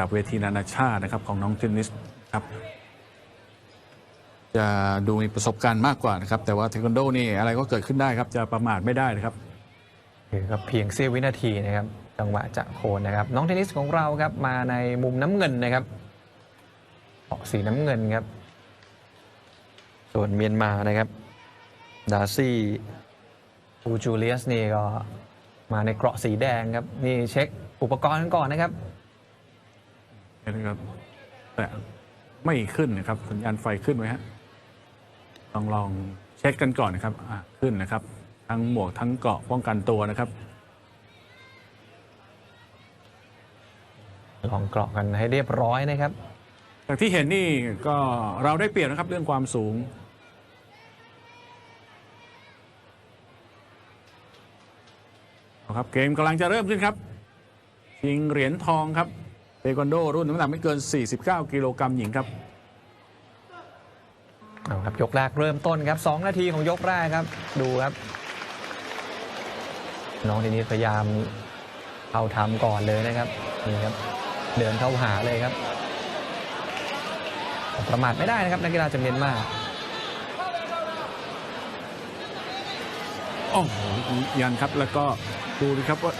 ดับเวทีนานาชาตินะครับของน้องเทนนิสครับจะดูมีประสบการณ์มากกว่านะครับ แต่ว่าเทควันโดนี่อะไรก็เกิดขึ้นได้ครับ จะประมาทไม่ได้นะครับคือก็เพียงเสี้ยววินาทีนะครับ จังหวะจะโคนนะครับ น้องเทนนิสของเราครับมาในมุมน้ำเงินนะครับออกสีน้ำเงินครับ ส่วนเมียนมานะครับ ดาซี่อูจูเลียสนี่ก็มาในเกราะสีแดงครับ นี่เช็คอุปกรณ์กันก่อนนะครับ นะครับ แต่ไม่ขึ้นนะครับ สัญญาณไฟขึ้นไหมฮะลองลองเช็คกันก่อนนะครับอะขึ้นนะครับ ทั้งหมวกทั้งเกราะป้องกันตัวนะครับ ลองเกราะกันให้เรียบร้อยนะครับ จากที่เห็นนี่ก็เราได้เปรียบนะครับเรื่องความสูง เอาครับเกมกำลังจะเริ่มขึ้นครับชิงเหรียญทองครับ เทควันโดรุ่นน้ำหนักไม่เกิน 49 กิโลกรัมหญิงครับเอาครับยกแรกเริ่มต้นครับ 2 นาทีของยกแรกครับ ดูครับ น้องเทนนิสพยายามเอาทำก่อนเลยนะครับนี่ครับ เดินเข้าหาเลยครับ ประมาทไม่ได้นะครับ นักกีฬาจากเมียนมาโอ้โหยันครับแล้วก็ดูดิครับว่า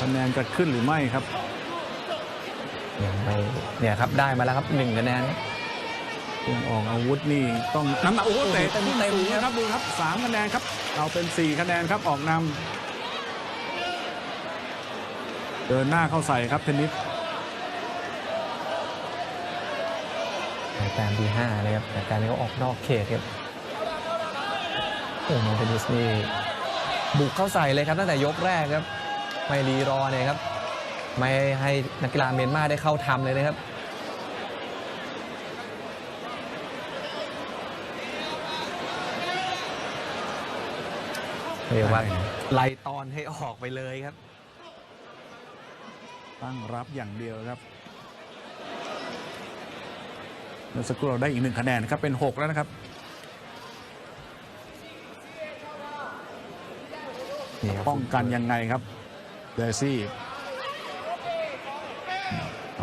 คะแนนจะขึ้นหรือไม่ครับ ยังไม่เนี่ยครับได้มาแล้วครับหนึ่งคะแนนเรื่องออกอาวุธนี่ต้องน้ำหนักโอ้โหเตะเต็มๆเต็มๆนะครับดูครับสามคะแนนครับเราเป็นสี่คะแนนครับออกนำเดินหน้าเข้าใส่ครับเทนนิสแต้มที่5นะครับแต่การนี้ก็ออกนอกเขตครับโอ้น้องเทนนิสนี่บุกเข้าใส่เลยครับตั้งแต่ยกแรกครับไม่รีรอเนี่ยครับ ไม่ให้นักกีฬาเมียนมาได้เข้าทำเลยนะครับเรียกว่าไล่ตอนให้ออกไปเลยครับ ตั้งรับอย่างเดียวครับเมื่อสักครู่เราได้อีกหนึ่งคะแนนนะครับเป็นหกแล้วนะครับนี่ครับป้องกันยังไงครับเดซี่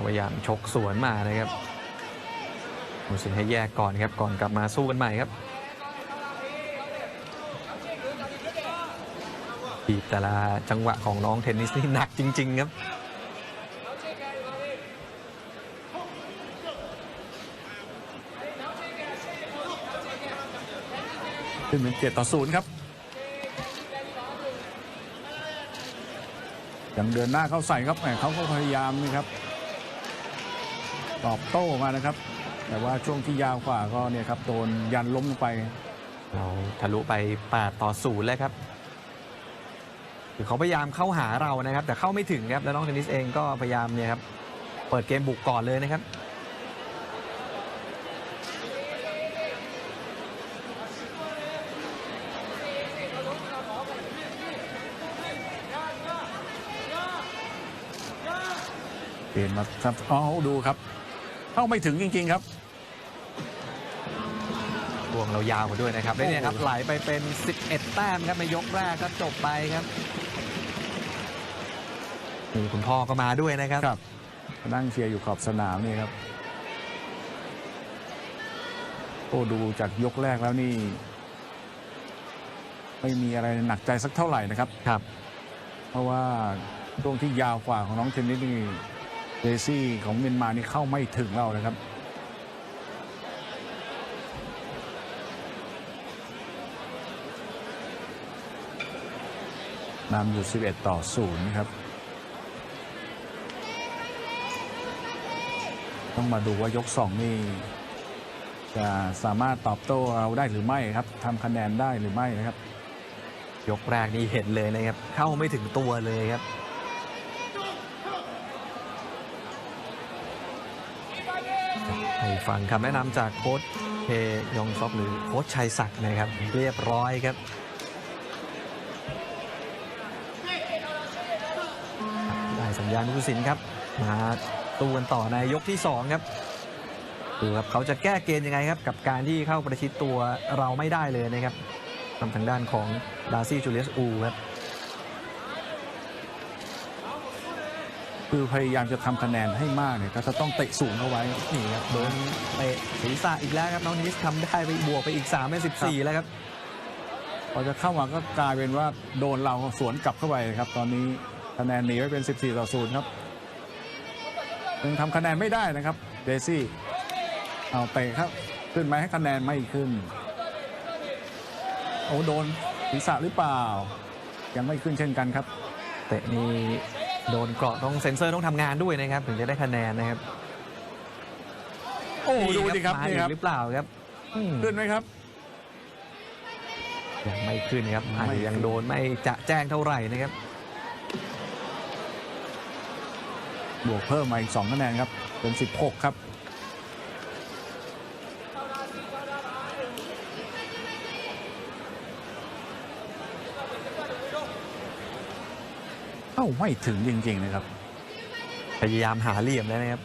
พยายามชกสวนมานะครับมูสินให้แยกก่อนครับก่อนกลับมาสู้กันใหม่ครับบีบแต่ละจังหวะของน้องเทนนิสนี่หนักจริง ๆ ครับขึ้นเป็นเจ็ดต่อศูนย์ครับยังเดินหน้าเข้าใส่ครับแหมเขาก็พยายามนี่ครับ ตอบโต้มานะครับ แต่ว่าช่วงที่ยาวกว่าก็เนี่ยครับโดนยันล้มลงไปเราทะลุไป8ต่อ0แล้วครับคือเขาพยายามเข้าหาเรานะครับ แต่เข้าไม่ถึงครับแล้วน้องเทนนิสเองก็พยายามเนี่ยครับเปิดเกมบุกก่อนเลยนะครับเปลี่ยนมาครับอ๋อดูครับ เข้าไม่ถึงจริง ๆ ครับวงเรายาวกว่าด้วยนะครับแล้วเนี่ยครับโอ้โหไหลไปเป็น 11 แต้มครับในยกแรกก็จบไปครับนี่คุณพ่อก็มาด้วยนะครับครับนั่งเชียร์อยู่ขอบสนามนี่ครับโอ้ดูจากยกแรกแล้วนี่ ไม่มีอะไรหนักใจสักเท่าไหร่นะครับครับ เพราะว่าช่วงที่ยาวกว่าของน้องเทนนิสนี่ เดซี่ของเมียนมานี่เข้าไม่ถึงเรานะครับนำอยู่ 11 ต่อ 0 ครับ ต้องมาดูว่ายก 2 นี่ จะสามารถตอบโต้เราได้หรือไม่ครับทำคะแนนได้หรือไม่นะครับ ยกแรกนี่เห็นเลยนะครับ เข้าไม่ถึงตัวเลยครับ ให้ฟังคำแนะนำจากโค้ชเฮยองซอกหรือโค้ชชัยศักดิ์นะครับ เรียบร้อยครับได้สัญญาณผู้สินครับ มาตูกันต่อในยกที่ 2 ครับดูครับเขาจะแก้เกมยังไงครับ กับการที่เข้าประชิดตัวเราไม่ได้เลยนะครับทำทางด้านของดาร์ซี่จูเลียสอูครับ คือพยายามจะทำคะแนนให้มากเนี่ยก็จะต้องเตะสูงเข้าไว้นี่ครับโดนเตะศีรษะอีกแล้วครับน้องนนิสทำได้ไปบวกไปอีก3เป็น14 แล้วครับพอจะเข้ามาก็กลายเป็นว่าโดนเราสวนกลับเข้าไปครับ ตอนนี้คะแนนหนีไว้เป็น 14 ต่อ 0 ครับยังทำคะแนนไม่ได้นะครับเดซี่เอาเตะครับ ขึ้นไหมให้คะแนนไม่ขึ้นโอ้โดนศีรษะหรือเปล่า ยังไม่ขึ้นเช่นกันครับ เตะนี่ โดนเกราะต้องเซ็นเซอร์ต้องทำงานด้วยนะครับ ถึงจะได้คะแนนนะครับโอ้ดูดิครับมานี่อีครับกหรือเปล่าครับอืมขึ้นไหมครับ ยังไม่ขึ้นครับอาจไม่จะขึ้นยังโดนไม่จะแจ้งเท่าไหร่นะครับ บวกเพิ่มมาอีก 2 คะแนนครับ เป็น 16 ครับ เอ้าไม่ถึงจริง ๆ นะครับ พยายามหาเหลี่ยมแล้วนะครับ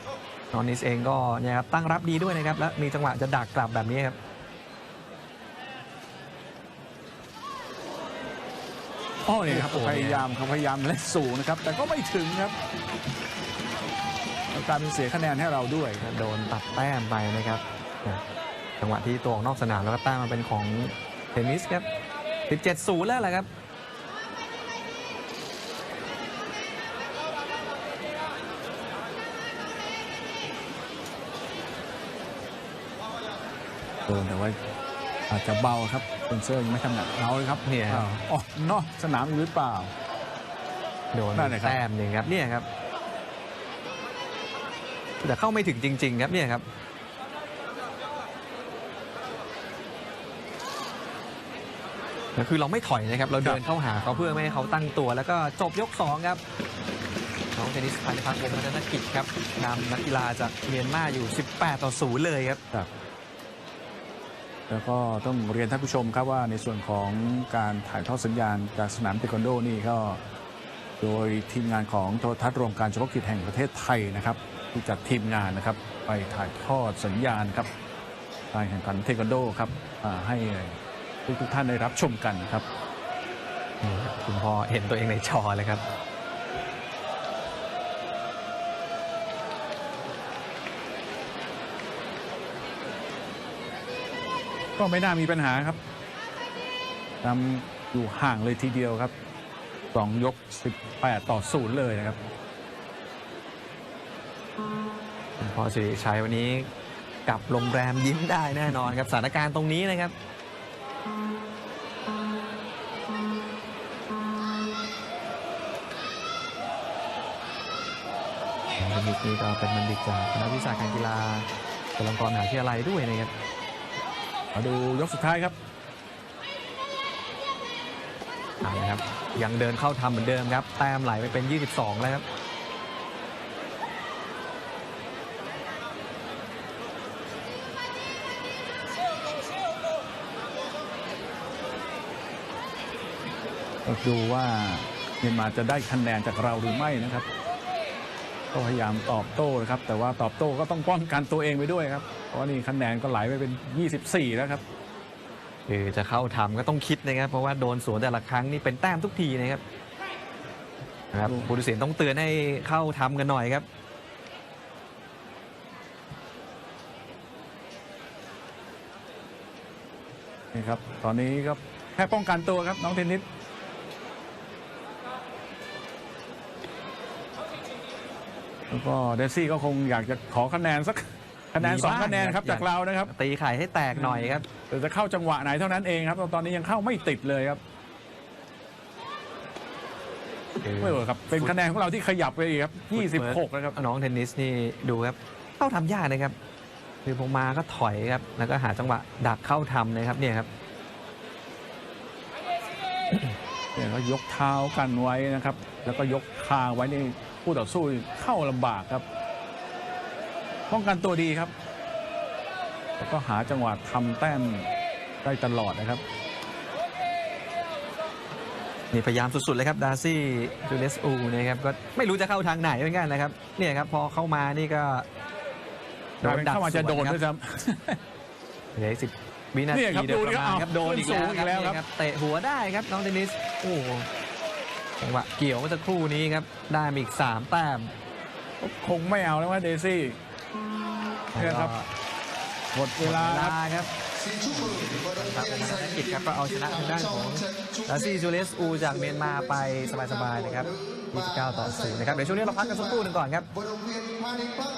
นอนนิสเองก็เนี่ยครับตั้งรับดีด้วยนะครับ และมีจังหวะจะดักกลับแบบนี้ครับอ้อเนี่ยครับโอ้โหพยายามเขาพยายามเล่นสูงนะครับ แต่ก็ไม่ถึงครับแล้วกลารเป็นเสียคะแนนให้เราด้วยครับโดนตัดแต้มไปนะครับเนี่ยจังหวะที่ตัวออกนอกสนามแล้วก็แต้มมาเป็นของเทนนิสครับ 17-0 แล้วแหละครับ โดนแต่ว่าอาจจะเบาครับเป็นเซอร์ยังไม่ทำหนักเอาเลยครับเนี่ยครับอ้าวอ๋อนอกสนามอีกหรือเปล่า โดนนั่นแหละครับ แต้มหนึ่งครับเนี่ยครับ แต่เข้าไม่ถึงจริง ๆ ครับเนี่ยครับก็คือเราไม่ถอยนะครับ เราเดินเข้าหาเขาเพื่อไม่ให้เขาตั้งตัว แล้วก็จบยก2ครับน้องเทนนิสพันธิพักษ์วงศ์พัฒนกิจครับนำนักกีฬาจากเมียนมาอยู่ 18 ต่อ 0 เลยครับ ครับ แล้วก็ต้องเรียนท่านผู้ชมครับว่าในส่วนของการถ่ายทอดสัญญาณจากสนามเทควันโดนี่ก็โดยทีมงานของโทรทัศน์รวมการเฉพาะกิจแห่งประเทศไทยนะครับที่จัดทีมงานนะครับ ไปถ่ายทอดสัญญาณครับการแข่งขันเทควันโดครับให้ทุกท่านได้รับชมกันครับนี่ครับคุณพ่อเห็นตัวเองในจอเลยครับ ก็ไม่น่ามีปัญหาครับนำอยู่ห่างเลยทีเดียวครับสองยก 18 ต่อศูนย์เลยนะครับพอสิริชัยวันนี้กลับโรงแรมยิ้มได้แน่นอนครับสถานการณ์ตรงนี้นะครับบัณฑิตนี่ก็เป็นบัณฑิตจากคณะวิชาการกีฬาจุฬาลงกรณ์มหาวิทยาลัยด้วยนะครับ มาดูยกสุดท้ายครับเอาละครับ ยังเดินเข้าทำเหมือนเดิมครับ แต้มไหลไปเป็น 22 แล้วครับดูว่าเมียนมาจะได้คะแนนจากเราหรือไม่นะครับ ก็พยายามตอบโต้นะครับ แต่ว่าตอบโต้ก็ต้องป้องกันตัวเองไปด้วยครับ เพราะว่านี่คะแนนก็ไหลไปเป็น 24 แล้วครับคือจะเข้าทำก็ต้องคิดนะครับ เพราะว่าโดนสวนแต่ละครั้งนี่เป็นแต้มทุกทีนะครับนะครับผู้ตัดสินต้องเตือนให้เข้าทำกันหน่อยครับนี่ครับ ตอนนี้ก็แค่ป้องกันตัวครับ น้องเทนนิสแล้วก็เดซี่ก็คงอยากจะขอคะแนนสัก คะแนนมีสองบ้างคะแนนครับอยากจากเรานะครับ ตีไข่ให้แตกหน่อยครับ แต่จะเข้าจังหวะไหนเท่านั้นเองครับ ตอนนี้ยังเข้าไม่ติดเลยครับไม่เออครับ เป็นคะแนนของเราที่ขยับไปอีกครับ 26แล้วครับ น้องเทนนิสนี่ดูครับ เข้าทำยากนะครับ คือพอมาก็ถอยครับ แล้วก็หาจังหวะดักเข้าทำนะครับเนี่ยครับเนี่ยก็ยกเท้ากันไว้นะครับ แล้วก็ยกคางไว้ในผู้ต่อสู้เข้าลำบากครับ ป้องกันตัวดีครับแล้วก็หาจังหวะทำแต้มได้ตลอดนะครับ นี่พยายามสุดๆเลยครับดาร์ซี่จูเลสอูนะครับก็ไม่รู้จะเข้าทางไหนเหมือนกันนะครับเนี่ยครับพอเข้ามานี่ก็กลายเป็นเข้ามาจะโดนด้วยครัซ้เหลือสิบวินาเนี่ทียครับโดยดูปดิระมาณอ้าวครับโดนอีกขึ้แล้วนสูงอีกแล้วครับครับเนี่ยเตะหัวได้ครับน้องเทนนิสโอ้โหจังหวะเกี่ยวเมื่อสักครู่นี้ครับได้มาอีกสามแต้มำคงไม่เอาแล้วว่าเดซี่ เนี่ยครับ หมดเวลาเวคลารับครับครับผมธนกิจครับก็เอาชนะทางด้านของลาซี่จูเลสอูจากเมียนมาไปสบายๆนะครับ 29 ต่อ 0 นะครับ เดี๋ยวช่วงนี้เราพักกันสักครู่หนึ่งก่อนครับบริเวณภายในปั๊บ